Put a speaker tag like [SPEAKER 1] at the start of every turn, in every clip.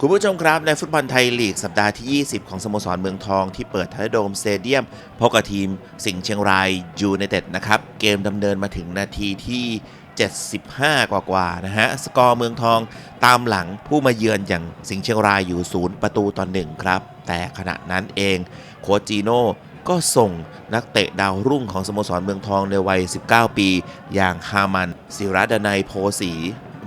[SPEAKER 1] คุณผู้ชมครับในฟุตบอลไทยลีกสัปดาห์ที่ 20 ของสโมสรเมืองทองที่เปิดทันโดมสเตเดียมพบกับทีมสิงห์เชียงรายยูไนเต็ดนะครับ เกมดำเนินมาถึงนาทีที่ 75 กว่าๆนะฮะ สกอร์เมืองทองตามหลังผู้มาเยือนอย่างสิงห์เชียงรายอยู่ศูนย์ประตูต่อหนึ่งครับ แต่ขณะนั้นเองโคจีโน่ก็ส่งนักเตะดาวรุ่งของสโมสรเมืองทองในวัย 19 ปี อย่างฮามัน ศิรดนัยโพสี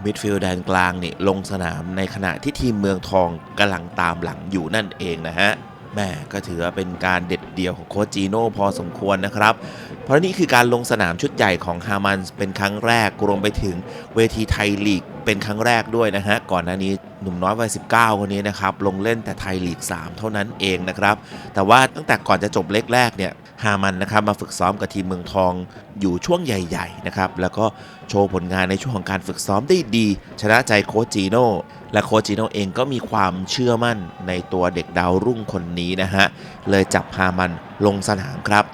[SPEAKER 1] มิดฟิลด์แดนกลางนี่ลงสนามในขณะที่ทีมเมืองทองกำลังตามหลังอยู่นั่นเองนะฮะแม่ก็ถือว่าเป็นการเด็ดเดี่ยวของโคชจีโน่พอสมควรนะครับ เพราะนี่คือการลงสนามชุดใหญ่ของฮามันเป็นครั้งแรกรวมไปถึงเวทีไทยลีกเป็นครั้งแรกด้วยนะฮะ ก่อนหน้านี้หนุ่มน้อยวัย 19 คนนี้นะครับ ลงเล่นแต่ไทยลีก 3 เท่านั้นเองนะครับ แต่ว่าตั้งแต่ก่อนจะจบเล็กแรกเนี่ย ฮามันนะครับมาฝึกซ้อมกับทีมเมืองทองอยู่ช่วงใหญ่ๆนะครับแล้วก็โชว์ผลงานในช่วงของการฝึกซ้อมได้ดี ชนะใจโคชจีโน่และโคชจีโน่เองก็มีความเชื่อมั่นในตัวเด็กดาวรุ่งคนนี้นะฮะเลยจับฮามันลงสนามครับ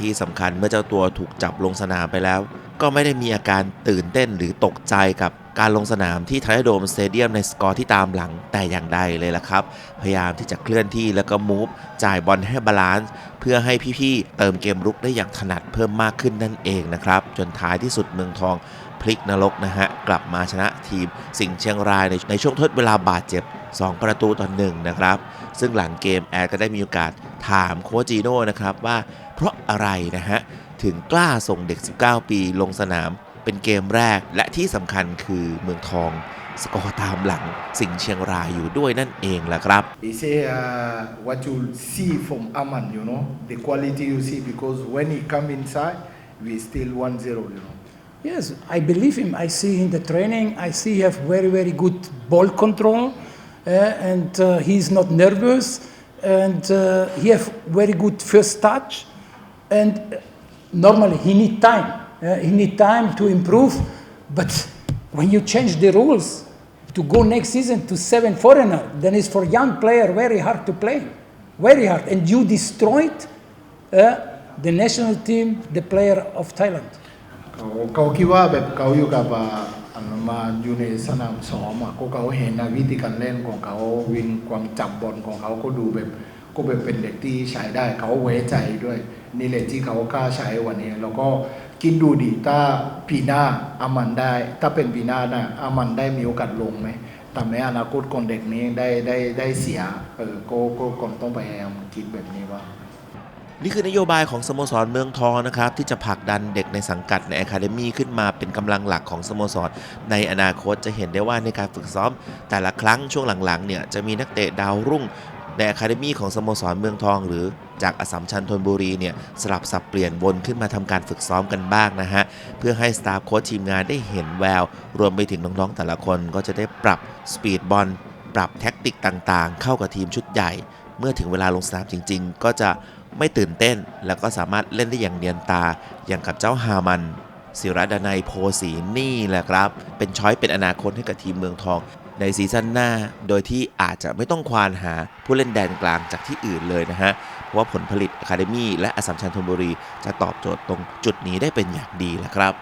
[SPEAKER 1] ที่สำคัญเมื่อเจ้าตัวถูกจับลงสนามไปแล้ว ก็ไม่ได้มีอาการตื่นเต้นหรือตกใจกับการลงสนามที่ไทโดมสเตเดียมในสกอร์ที่ตามหลังแต่อย่างใดเลยละครับ พยายามที่จะเคลื่อนที่แล้วก็มูฟจ่ายบอลให้บาลานซ์เพื่อให้พี่ๆ เติมเกมรุกได้อย่างถนัดเพิ่มมากขึ้นนั่นเองนะครับ จนท้ายที่สุดเมืองทองพลิกนรกนะฮะ กลับมาชนะทีมสิงห์เชียงรายในในช่วงทดเวลาบาดเจ็บ 2 ประตูต่อหนึ่งนะครับ ซึ่งหลังเกมแอดก็ได้มีโอกาส ถามโคชจีโน่นะครับว่าเพราะอะไรนะฮะ ถึงกล้าส่งเด็ก 19 ปีลงสนามเป็นเกมแรกและที่สำคัญคือเมืองทองสกอร์ตามหลังสิงห์เชียงรายอยู่ด้วยนั่นเองแหละครับ
[SPEAKER 2] He say uh, what you see from Aman, you know, the quality you see because when he come inside, we still 1-0, you know.
[SPEAKER 3] Yes, I believe him. I see in the training. I see he have very very good ball control, uh, and uh, he's not nervous, and uh, he have very good first touch, and uh, normally he need time. Uh, he need time to improve, but when you change the rules to go next season to seven foreigner, then it's for young player very hard to play, very hard, and you destroyed uh, the national team, the player of Thailand.
[SPEAKER 2] เขาเขาคิดว่าแบบเขาอยู่กับอ่าอัน มาอยู่ในสนามซ้อมอะก็เขาเห็นนะวิธีการเล่นของเขาวิ่งความจับบอลของเขาก็ดูแบบก็แบบเป็นเด็กที่ใช้ได้เขาไว้ใจด้วยนี่แหละที่เขากล้าใช้วันนี้ แล้วก็คิดดูดิถ้าปีหน้าอามันได้ ถ้าเป็นปีหน้านะอามันได้มีโอกาสลงไหมทำให้อนาคตคนเด็กนี้ได้ได้ได้เสียเออก็ก็ก็ต้องพยายามคิดแบบนี้ว่า
[SPEAKER 1] นี่คือนโยบายของสโมสรเมืองทองนะครับที่จะผลักดันเด็กในสังกัดใน Academy ขึ้นมาเป็นกำลังหลักของสโมสร ในอนาคตจะเห็นได้ว่าในการฝึกซ้อม แต่ละครั้งช่วงหลังๆเนี่ยจะมีนักเตะดาวรุ่งใน Academy ของสโมสรเมืองทอง หรือจากอสัมชัญธนบุรีเนี่ยสลับสับเปลี่ยนวนขึ้นมาทำการฝึกซ้อมกันบ้างนะฮะ เพื่อให้สตาฟโค้ชทีมงานได้เห็นแวว รวมไปถึงน้องๆแต่ละคนก็จะได้ปรับสปีดบอลปรับแท็กติกต่างๆ เข้ากับทีมชุดใหญ่ เมื่อถึงเวลาลงสนามจริง ๆ ก็จะ ไม่ตื่นเต้น แล้วก็สามารถเล่นได้อย่างเนียนตาอย่างกับเจ้าฮามันศิรดนัยโพสีนี่แหละครับ เป็นช้อยเป็นอนาคตให้กับทีมเมืองทอง ในซีซั่นหน้า โดยที่อาจจะไม่ต้องควานหาผู้เล่นแดนกลางจากที่อื่นเลยนะฮะ เพราะว่าผลผลิตอะคาเดมี่และอสสัมชัญธนบุรีจะตอบโจทย์ตรงจุดนี้ได้เป็นอย่างดีแหละครับ